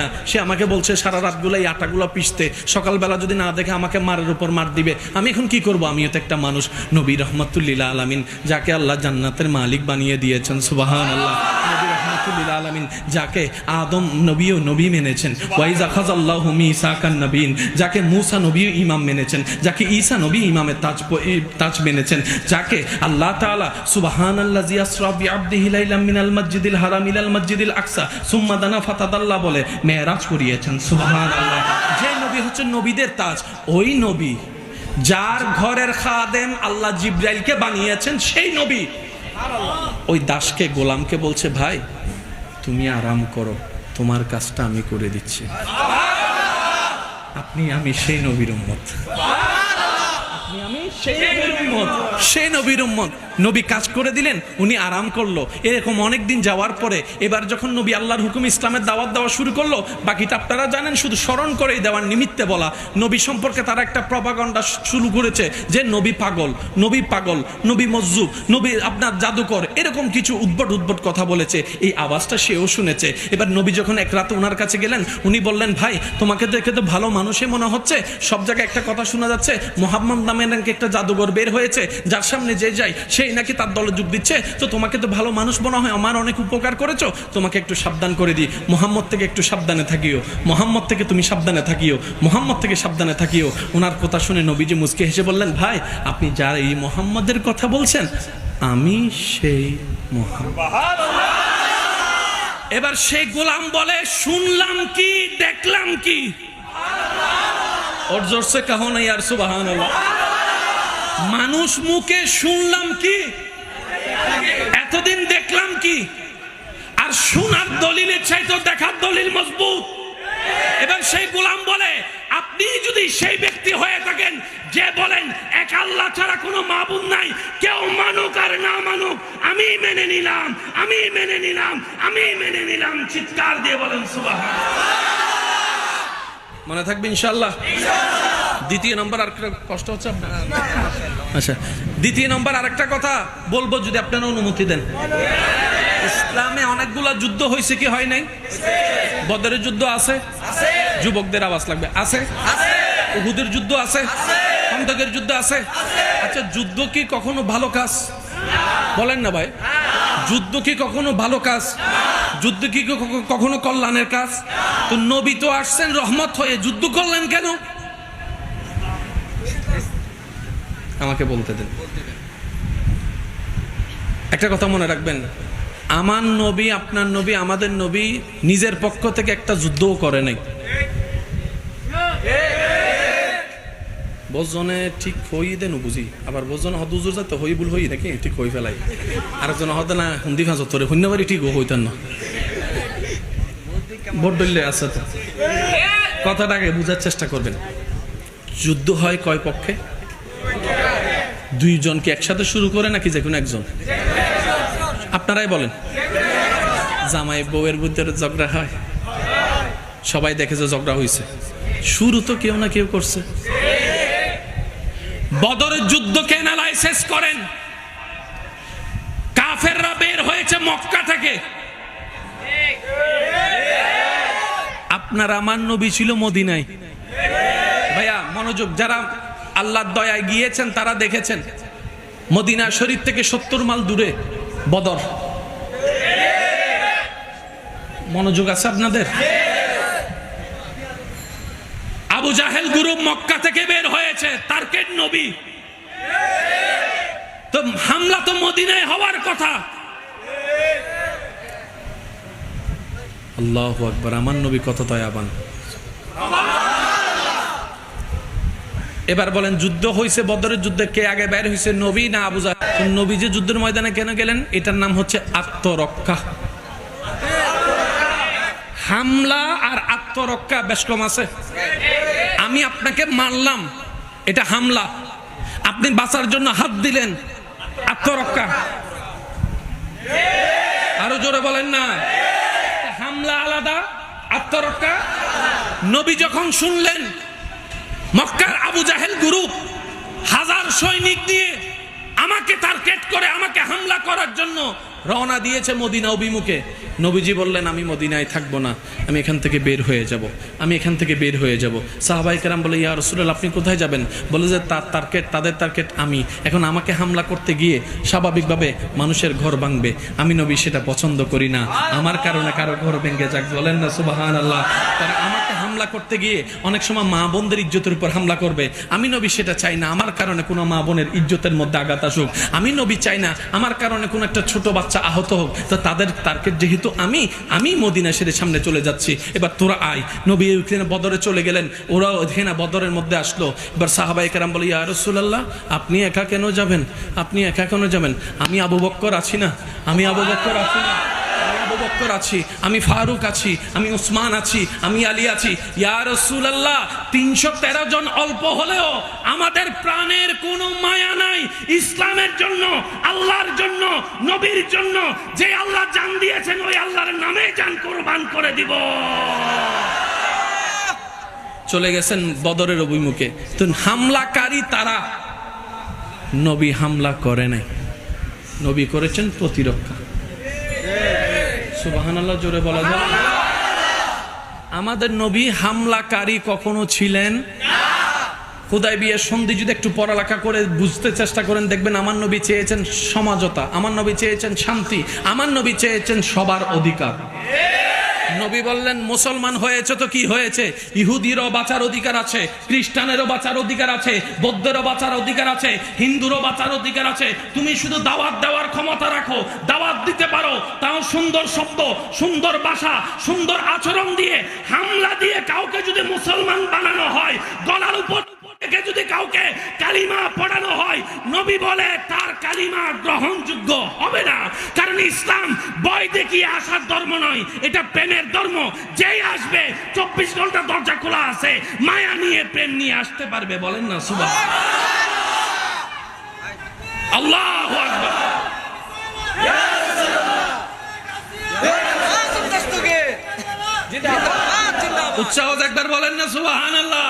না, সে আমাকে বলছে, সারা রাতগুলো এই আটাগুলো পিসতে সকালবেলা যদি না দেখে আমাকে মারের উপর মার দিবে, আমি এখন কি করব? আমিও তো একটা মানুষ। নবী রহমতুল্লিলা আলমিন, যাকে আল্লাহ জান্নাতের মালিক বানিয়ে দিয়েছেন সুবাহান আল্লাহ রহমতুল্লিল আলামিন, যাকে আদম নবীও নবী মেনেছেন। ওয়াইজ আখাজ মিসাকান নবীন, যাকে মুসা নবীও ইমাম মেনেছেন, যাকে ঈসা নবী ইমামের তাজ তাজ মেনেছেন, যাকে আল্লাহ তাআলা সুবহান আল্লাহ জিয়াসরা বিআবদিহি লাইলাম মিনাল মসজিদিল হারাম ইলাল মসজিদিল আকসা, সুম্মা দানা ফাতাদাল্লাহ বলে মেরাজ করিয়েছেন। সুবহান যে নবী হচ্ছে নবীদের তাজ, ওই নবী যার ঘরের খাদেম আল্লাহ জিব্রাইলকে বানিয়েছেন, সেই নবী ওই দাসকে গোলামকে বলছে ভাই তুমি আরাম করো তোমার কাজটা আমি করে দিচ্ছি। আপনি আমি সেই নবীর উম্মত। আপনি আমি সেই নবীর উম্মত। সেই নবীর উম্মত। নবী কাজ করে দিলেন, উনি আরাম করল। এরকম অনেক দিন যাওয়ার পরে এবার যখন নবী আল্লাহর হুকুম ইসলামের দাওয়াত দেওয়া শুরু করল, বাকিটা আপনারা জানেন, শুধু স্মরণ করে দেওয়ার নিমিত্তে বলা। নবী সম্পর্কে তারা একটা প্রপাগণ্ডা শুরু করেছে যে, নবী পাগল নবী পাগল, নবী মজ্জুব নবী আপনার জাদুকর, এরকম কিছু উদ্ভট উদ্ভট কথা বলেছে। এই আওয়াজটা সেও শুনেছে। এবার নবী যখন এক রাতে ওনার কাছে গেলেন, উনি বললেন, ভাই, তোমাকে দেখে তো ভালো মানুষই মনে হচ্ছে। সব জায়গায় একটা কথা শোনা যাচ্ছে, মোহাম্মদ নামে নাকি একটা জাদুঘর বের হয়েছে, যার সামনে যে যায় সেই নাকি তার দলে যোগ দিচ্ছে তো তোমাকে তো ভালো মানুষ মনে হয় আমার অনেক উপকার করেছ তোমাকে একটু সাবধান করে দিই। মোহাম্মদ থেকে একটু সাবধানে থাকিও মোহাম্মদ থেকে তুমি সাবধানে থাকিও মোহাম্মদ থেকে সাবধানে থাকিও। ওনার কথা শুনে নবীজি মুসকে হেসে বললেন ভাই আপনি যার এই মোহাম্মদের কথা বলছেন আমি সেই মোহাম্মদ। এবার সেই গোলাম বলে শুনলাম কি দেখলাম কি? ওর জোরসে কাহো নাই আর সুবাহান মানুষ মুখে শুনলাম কি? এতদিন দেখলাম কি? আর শোনার দলিলের চাইতো দেখার দলিল মজবুত। এবার সেই গোলাম বলে, আপনি যদি সেই ব্যক্তি হয়ে থাকেন যে বলেন, এক আল্লাহ ছাড়া কোনো মাবুদ নাই, কেউ মানুক আর না মানুক, আমি মেনে নিলাম, আমি মেনে নিলাম, আমি মেনে নিলাম। চিৎকার দিয়ে বলেন সুবাহ মনে থাকবে ইনশাল্লাহ দ্বিতীয় নম্বর আর কষ্ট হচ্ছে আপনার? আচ্ছা দ্বিতীয় নম্বর আরেকটা কথা বলব যদি আপনারা অনুমতি দেন। ইসলামে অনেকগুলা যুদ্ধ হয়েছে কি হয় নাই? বদরের যুদ্ধ আছে, যুবকদের আওয়াজ লাগবে। আছে? উহুদের যুদ্ধ আছে, খন্দকের যুদ্ধ আছে। আচ্ছা যুদ্ধ কি কখনো ভালো কাজ? বলেন না ভাই। যুদ্ধ কি কখনো ভালো কাজ? যুদ্ধ কি কখ- কখনো কল্যাণের কাজ? তো নবী তো আসছেন রহমত হয়ে। যুদ্ধ করলেন কেন? আমাকে বলতে দেন। একটা কথা মনে রাখবেন, আমার নবী, আপনার নবী, আমাদের নবী নিজের পক্ষ থেকে একটা যুদ্ধও করে নাই। বজনে ঠিক হই দেন বুঝি, আবার বজনে হদ উজুর যাতে হই ভুল হই নাকি ঠিক হই ফেলাই। আরেকজন হদে না হুন্দি ফাঁস তোরে শূন্যবারই ঠিক হইতেন না। ভোট দলীয় আছে তো। কথাটাকে বুঝার চেষ্টা করবেন। যুদ্ধ হয় কয় পক্ষে? দুইজনকে একসাথে শুরু করে নাকি যে কোনো একজন? আপনারাই বলেন। জামাই বউয়ের ভিতরে ঝগড়া হয়। সবাই দেখে যে ঝগড়া হয়েছে শুরু তো কেউ না কেউ করছে। বদরের যুদ্ধকে অ্যানালাইসিস করেন? কাফেররা বের হয়েছে মক্কা থেকে। আপনার আমার নবী ছিল মদিনায়। ভাইয়া, মনোযোগ, যারা আল্লাহর দয়ায় গিয়েছেন, তারা দেখেছেন। মদিনা শরীফ থেকে সত্তর মাইল দূরে বদর। মনোযোগ আছে আপনাদের? আবু জাহেল গুরু মক্কা থেকে বের হয়েছে, তারকের নবী। তো হামলা তো মদিনায় হওয়ার কথা। আল্লাহ আকবার, আমার নবী কত দয়াবান। এবার বলেন, যুদ্ধ হয়েছে বদরের যুদ্ধে, কে আগে বের হয়েছে নবী না আবু জাহেল? নবী যে যুদ্ধের ময়দানে কেন গেলেন? এটার নাম হচ্ছে আত্মরক্ষা। হামলা আর আত্মরক্ষা বেশ কম আছে। আমি আপনাকে মারলাম, এটা হামলা। আপনি বাঁচার জন্য হাত দিলেন, আত্মরক্ষা। আরও জোরে বলেন না। হামলা আলাদা, আত্মরক্ষা। নবী যখন শুনলেন মক্কার আবু জাহেল গ্রুপ হাজার সৈনিক নিয়ে আমাকে টার্গেট করে আমাকে হামলা করার জন্য রওনা দিয়েছে মদিনা অভিমুখে। নবীজি বললেন, আমি মদিনায় থাকব না। আমি এখান থেকে বের হয়ে যাব। আমি এখান থেকে বের হয়ে যাব। সাহাবাই কেরাম বলে, ইয়া রসুল আপনি কোথায় যাবেন? বলে যে, তার টার্গেট তাদের টার্গেট আমি। এখন আমাকে হামলা করতে গিয়ে স্বাভাবিকভাবে মানুষের ঘর ভাঙবে। আমি নবী, সেটা পছন্দ করি না। আমার কারণে কারও ঘর ভেঙে যাক। বলেন না সুবাহান আল্লাহ তারা আমাকে হামলা করতে গিয়ে অনেক সময় মা বোনদের ইজ্জতের উপর হামলা করবে। আমি নবী, সেটা চাই না। আমার কারণে কোনো মা বোনের ইজ্জতের মধ্যে আঘাত আসুক। আমি নবী চাই না। আমার কারণে কোনো একটা ছোট বাচ্চা আহত হোক, তো তাদের টার্গেট যেহেতু আমি আমি মদিনা সেরে সামনে চলে যাচ্ছি। এবার তোরা আয়। নবী বদরে চলে গেলেন। ওরাও ওইখানে বদরের মধ্যে আসলো। এবার সাহাবাই কেরাম বলে, ইয়া রসুল্লাহ আপনি একা কেন যাবেন? আপনি একা কেন যাবেন? আমি আবু বক্কর আছি না। আমি আবু বক্কর আছি না। বক্কর আছি, আমি ফারুক আছি, আমি উসমান আছি, আমি আলী আছি। ইয়া রাসূলুল্লাহ, তিনশো তেরো জন অল্প হলেও আমাদের প্রাণের কোনো মায়া নাই। ইসলামের জন্য, আল্লাহর জন্য, নবীর জন্য, যে আল্লাহ জান দিয়েছেন, ওই আল্লাহর নামে জান কোরবান করে দিব। চলে গেছেন বদরের অভিমুখে। তো হামলাকারী তারা, নবী হামলা করে নাই। নবী করেছেন প্রতিরক্ষা। জোরে বলা যায় আমাদের নবী হামলাকারী কখনো ছিলেন? খুদাই বিয়ের সন্ধি যদি একটু পড়ালেখা করে বুঝতে চেষ্টা করেন, দেখবেন আমার নবী চেয়েছেন সমাজতা, আমার নবী চেয়েছেন শান্তি, আমার নবী চেয়েছেন সবার অধিকার। নবী বললেন, মুসলমান হয়েছে তো কি হয়েছে? ইহুদিরও বাঁচার অধিকার আছে, খ্রিস্টানেরও বাঁচার অধিকার আছে, বৌদ্ধেরও বাঁচার অধিকার আছে, হিন্দুরও বাঁচার অধিকার আছে। তুমি শুধু দাওয়াত দেওয়ার ক্ষমতা রাখো, দাওয়াত দিতে পারো। তাও সুন্দর শব্দ, সুন্দর ভাষা, সুন্দর আচরণ দিয়ে হামলা দিয়ে কাউকে যদি মুসলমান বানানো হয়, গলার উপর থেকে যদি কাউকে কালিমা পড়ানো হয় নবী বলে তার কালিমা গ্রহণযোগ্য হবে না। কারণ ইসলাম বই দেখিয়ে আসার ধর্ম নয় এটা প্রেমের ধর্ম। যেই আসবে চব্বিশ ঘণ্টা দরজা খোলা আছে মায়া নিয়ে প্রেম নিয়ে আসতে পারবে বলেন না সুবাহ আল্লাহ উৎসাহ একবার বলেন না সুবাহান আল্লাহ